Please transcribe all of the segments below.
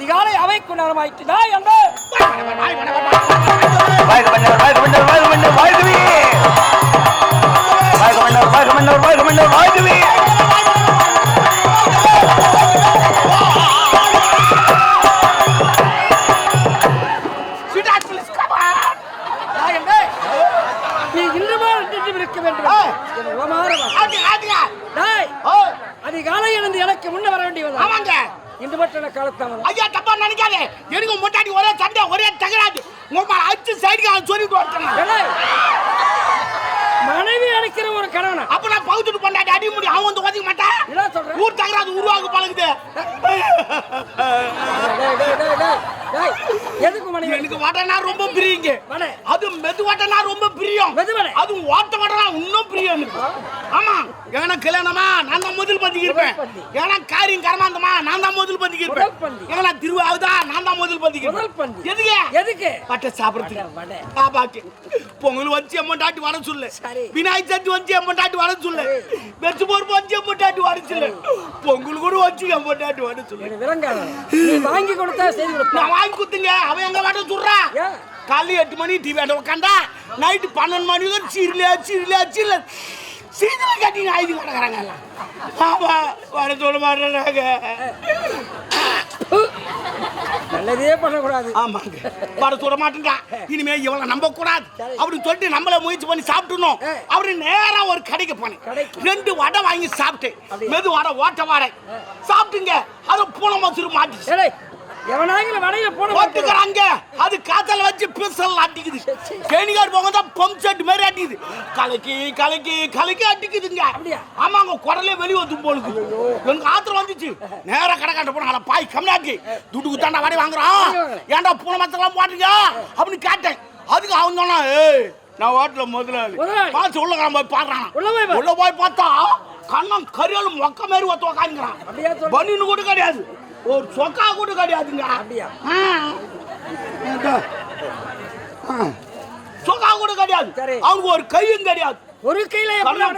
அதிகாலை அவைக்கு நேரமாயிட்டு நான் என்று வாழ்கவே வாழ்க மன்னர் வாழ்க மன்னர் வாழ்கவே தப்பா நினைக்காதே. எனக்கு முட்டாடி ஒரே சண்டை ஒரே தகராது உங்க அச்சு சைடுக்கு சொல்லிட்டு வரட்டேன் டேய், மனைவி அழைக்கிற ஒரு கணவனா. அப்ப நான் பகுத்துட்டு பண்ணாடி அடி முடி அவன் வந்து ஒதுக்க மாட்டான்? ஊர் தகராது உருவாக்கு பழகுது. எதுக்கு மனைவி எனக்கு வடனா ரொம்ப பிரியங்க. அது மெது வடனா ரொம்ப பிரியம். அது ஓட்ட வடனா இன்னும் பிரியம் எனக்கு. ஆமா ஏன்னா கல்யாணமா? நான் தான் முதல் பந்திக்கு இருப்பேன். ஏன்னா காரியம் கரமாந்தமா? நான் தான் முதல் பந்திக்கு இருப்பேன். ஏன்னா திருவாவுதா? நான் தான் முதல் பந்திக்கு இருப்பேன். எதுக்கு? எதுக்கு? பட்டை சாப்பிடுறதுக்கு. வடை. பாப்பாக்கு பொங்கல் வச்சு எம்மண்டாட்டி வர சொல்லு. விநாயகர் சதுர்த்தி வச்சு எம்மண்டாட்டி வர சொல்லு. வெச்சு பொறுப்பு வச்சு எம்மண்டாட்டி வர சொல்லு. பொங்கல் கூட வச்சு வர சொல்லு. எனக்கு விளங்காத நீ வாங்கி கொடுத்தா நான் வாங்கி கொடுத்துங்க. அவன் எங்க வட சொல்றா? ஏன்? காலையில் எட்டு மணி டிவி ஆண்ட உட்காந்தா நைட்டு பன்னெண்டு மணி வரைக்கும் சீரியல சீரியல சீரியல சீரியல கட்டிங்க ஆயுதி கிடக்குறாங்க எல்லாம் ஆமா வர சொல்ல மாட்டேறாங்க நல்லதே பண்ணக்கூடாது. ஆமாங்க. வர சொல்ல மாட்டேன்டா இனிமே இவளை நம்ப கூடாது. அப்படின்னு சொல்லிட்டு நம்மள முயற்சி பண்ணி சாப்பிட்டுனோம். அப்படி நேரா ஒரு கடைக்கு போனேன். ரெண்டு வடை வாங்கி சாப்பிட்டேன். அப்படியா? மெது வடை ஓட்ட வடை சாப்பிட்டுங்க. அது பூனை மசூர் மாட்டிச்சு எவனாங்கிற வடையில போட போட்டுக்கிறாங்க. அது காத்தல வச்சு பிசல் அடிக்குது கேணிகார் போங்க தான் பம்ப் செட் மாதிரி அடிக்குது கலக்கி கலக்கி கலக்கி அடிக்குதுங்க? ஆமாங்க குடலே வெளிய வந்து போலுது. எங்க ஆத்திரம் வந்துச்சு. நேரா கடை காட்ட போனாங்க பாய் கம்மியாக்கி துட்டு குத்தாண்டா வடை வாங்குறான். ஏன்டா பூனை மத்தெல்லாம் போட்டுங்க அப்படின்னு கேட்டேன். அதுக்கு அவன் சொன்னா ஏய் நான் வாட்டில முதலாளி. பார்த்து உள்ள போய் பாடுறான் உள்ள போய் பார்த்தா கண்ணம் கரியல் மொக்க மாதிரி ஒத்து உக்காந்துக்கிறான். பனின்னு கூட கிடையாது. ஒரு சொக்கா கூட கிடையாதுங்க. அப்படியா? சொக்கா கூட கிடையாது. அவனுக்கு ஒரு கையும் கிடையாது. ஒரு கையில?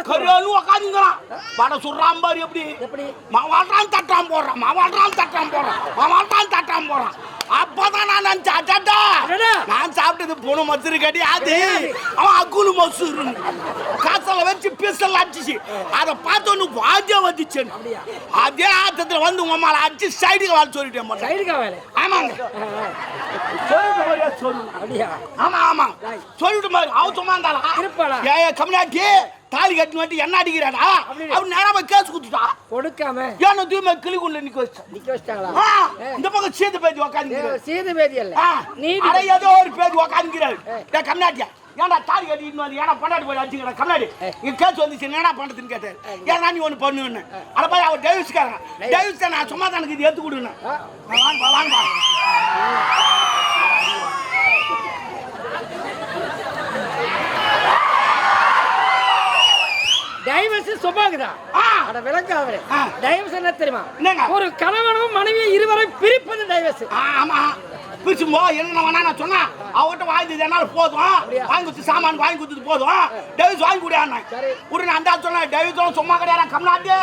கரியலும் உக்காந்துக்கிறான் வடை சுடுறான் பாரு எப்படி. எப்படி? மாவாட்டான் தட்டான் போடுறான். மாவாட்டான் தட்டான் போடுறான். மாவாட்டான் தட்டான் போடுறான். அப்பதான் நான் நினைச்சேன். நான் சாப்பிட்டது பூனை மசூரு கிடையாது அவன் அக்குலு மசூரு. காசல வச்சு பீசல் அடிச்சு. அதை பார்த்தோன்னு வாஜா வந்துச்சு? அதே ஆத்தத்துல வந்து உங்க மேல அடிச்சு சைடுக்கு வாழ சொல்லிட்டேன் வேலை? ஆமாங்க. ஆமா ஆமா. சொல்லிட்டு மாதிரி அவ சும்மா? ஏ கம்மியாக்கி தாலி கட்டி வந்து என்ன அடிக்கிறாடா. அவன் நேரா போய் கேஸ் குடுத்துட்டா. கொடுக்காம? ஏன்னா தூய்மை கிளிக்குள்ள நிக்க வச்சா நிக்க ஏ, இந்த பக்கம் சீத்து பேதி ஏ, உக்காந்துக்கிறாரு சீது பேதி நீதி அட ஏதோ ஒரு பேதி உக்காந்துக்கிறாரு ஏ. கம்னாட்டியா ஏன்டா தாலி கட்டிட்டு வந்து ஏன்னா போய் அடிச்சுக்கிறேன் கம்னாடி இங்க கேஸ் வந்துச்சு என்னடா பண்றதுன்னு கேட்டாரு ஏன்னா நீ ஒண்ணு பண்ணுன்னு? அட போய் அவர் டேவிஸ்காரங்க டேவிஸ் நான் சும்மா தான் இது ஏத்து கொடுங்க. வாங்க வாங்க. டைவர்ஸ் சும்மாக்குதா. அட விளக்காவரே ஆ. டைவர்ஸ் என்ன தெரியுமா? ஒரு கணவனும் மனைவியும் இருவரை பிரிப்பது டைவர்ஸ் ஆமா. பிரிச்சு போ என்ன வேணா நான் சொன்னா? அவட்ட வாங்கி என்னால போதும்? வாங்கி கொடுத்து சாமான் வாங்கி கொடுத்தது போதும். டேவிஸ் வாங்கி கொடுயா சரி. உடனே அந்த ஆள் சொன்னா டேவிஸ் சும்மா கிடையாது கம்னாட்டு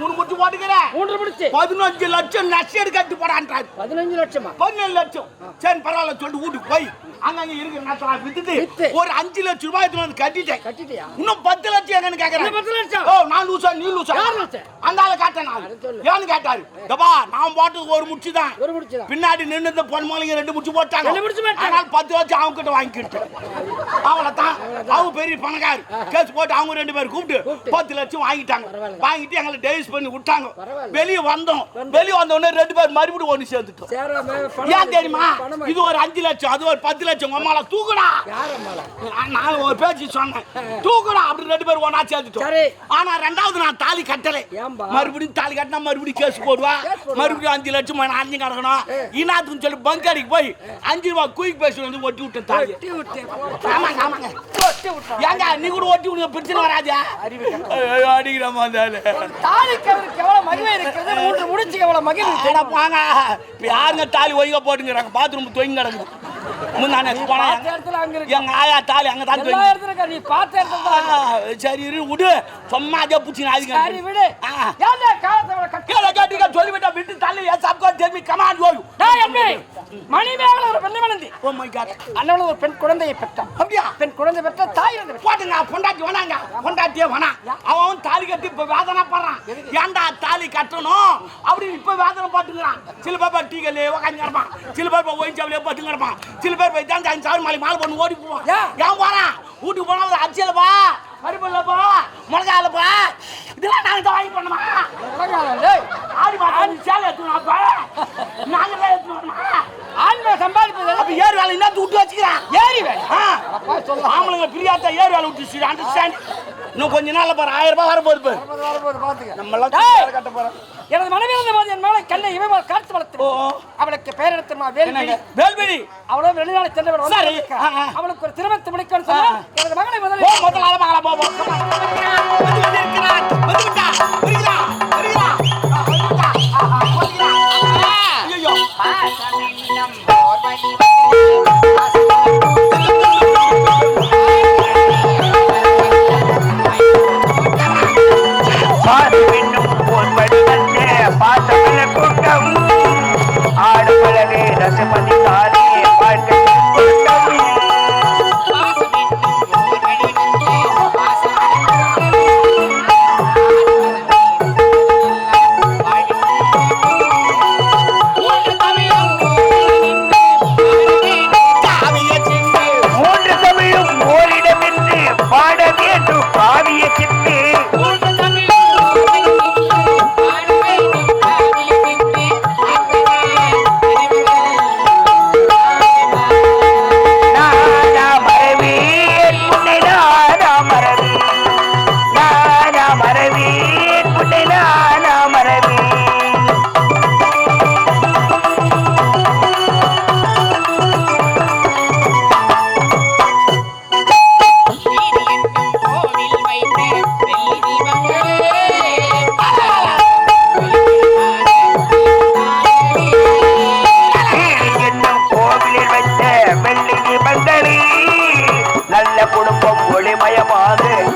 மூணு முட்டி போட்டுக்கிறேன் மூன்று முடிச்சு பதினஞ்சு லட்சம் நஷ்டம் கட்டி போடான்றாரு. பதினஞ்சு லட்சமா? பதினேழு லட்சம். சரி பரவாயில்ல சொல்லிட்டு வீட்டுக்கு போய். அங்கங்க நஷ்டம் வித்து. வித்துட்டு ஒரு அஞ்சு லட்சம் ரூபாய் வந்து கட்டிட்டேன். கட்டிட்டியா? இன்னும் பத்து லட்சம் எங்கன்னு கேக்குறேன். பத்து லட்சம்? ஓ நான் லூசா நீ லூசா? அந்த ஆளை காட்டேன் நான். ஏன்னு கேட்டாரு. டப்பா நான் போட்டது ஒரு முச்சு தான். ஒரு முடிச்சுதான் பின்னாடி நின்று இந்த ரெண்டு முடிச்சு போட்டாங்க. ரெண்டு முடிச்சு போட்டாங்க. ஆனால் பத்து லட்சம் அவங்க கிட்ட வாங்கிக்கிட்டேன் அவ்வளவுதான். அவங்க பெரிய பணக்காரு. கேஸ் போட்டு அவங்க ரெண்டு பேரும் கூப்பிட்டு. பத்து லட்சம் வாங்கிட்டாங்க. வாங்கிட்டு எங்களை டேவிஸ் பண்ணி விட்டாங்க. வெளியே வந்தோம். வெளியே வந்த உடனே ரெண்டு பேர் மறுபடியும் ஒண்ணு சேர்ந்துட்டோம். ஏன் தெரியுமா? இது ஒரு அஞ்சு லட்சம் அது ஒரு பத்து லட்சம் உமால தூக்குடா. யார் அம்மாளா நான் ஒரு பேச்சு சொன்னேன். தூக்குடா அப்படி ரெண்டு பேரும் ஒண்ணா சேர்ந்துட்டோம். சரி. ஆனா ரெண்டாவது நான் தாலி கட்டலை? மறுபடியும் தாலி கட்டினா மறுபடியும் கேஸ் போடுவா. மறுபடியும் அஞ்சு லட்சம் நான் அஞ்சு கிடக்கணும் இனாத்துன்னு சொல்லி பங்கடிக்கு போய் அஞ்சு ரூபா குயிக் பேசி வந்து ஒட்டி விட்டேன் தாலி ஆமாங்க ஆமாங்க. ஏங்க நீ கூட ஒட்டி விடுங்க பிரச்சனை வராதா. அடிக்கிறமா தாலிக்கு அவருக்கு எவ்வளவு மூன்று. போங்க. இப்ப யாருங்க தாலி ஒய்க போட்டுங்கிறாங்க? பாத்ரூம் தொங்கி கிடக்குது முந்தானே போனா பார்த்த இடத்துல அங்க இருக்கு. எங்க ஆயா தாலி அங்க தான் எல்லா இடத்துல இருக்கா நீ பார்த்த இடத்துல தான் இருக்கு. ஆ, சரி இரு, விடு. சும்மா அதே புடிச்சு சரி நாதிங்க விடு. காலத்தை கட்டி கேள கேட்டீங்க சொல்லிவிட்டா விட்டு தள்ளி எஸ் அப்கோ டெல் மீ கம் ஆன் யோயூ தாய் அன்பே மணிமேகலை ஒரு பெண்ணை மணந்தி ஓ மை காட் அண்ணன் ஒரு பெண் குழந்தையை பெற்றான். அப்படியா? பெண் குழந்தை பெற்ற தாய் இருந்து. போட்டுங்க பொண்டாட்டி வேணாங்க பொண்டாட்டியே வேணாம் அவன் தாலி கட்டி இப்ப வேதனை படுறான். ஏன்டா தாலி கட்டணும்? அப்படின்னு இப்ப வேதனை பாட்டுங்கிறான் சில பேர் டீ கல்லே உட்காந்து கிடப்பான். சில பேர் ஒயின் சாவிலே பட்டு கிடப்பான். சில பேர் போய் தான் சாவி சாவி மாலை மாலை பண்ணி ஓடி போவான். ஏன்? போறான்? வீட்டுக்கு போனா அரிசியிலப்பா பருப்பில்லப்பா மிளகாலப்பா இதெல்லாம் நாங்க தான் வாங்கி பண்ணுமா ஆடி மாதம் சேலை அப்ப நாங்க தான் எடுத்துக்கணுமா ஆண்மை சம்பாதிப்பது அப்ப ஏறு வேலை வேலை ஆம்பளைங்க பிரியாத்த வேலை விட்டு அண்டர்ஸ்டாண்ட் இன்னும் கொஞ்ச நாள்ல பாரு ஆயிரம் ரூபாய் வரப்போகுது பாரு. நம்ம எல்லாம் கட்ட போறோம். எனது மனைவி இருந்த போது என் மேலே கண்ணை இவை மேல் காத்து வளர்த்து. அவளுக்கு பெயர் எடுத்துமா என்னங்க? வேல்வெளி அவளும் வெளிநாடு சென்றவர் சரி. அவளுக்கு ஒரு திருமணத்தை முடிக்கணும்னு சொன்னா எனது மகளை முதலில் முதல்ல அதை பார்க்கலாம் குடும்பம் ஒளிமயமாது.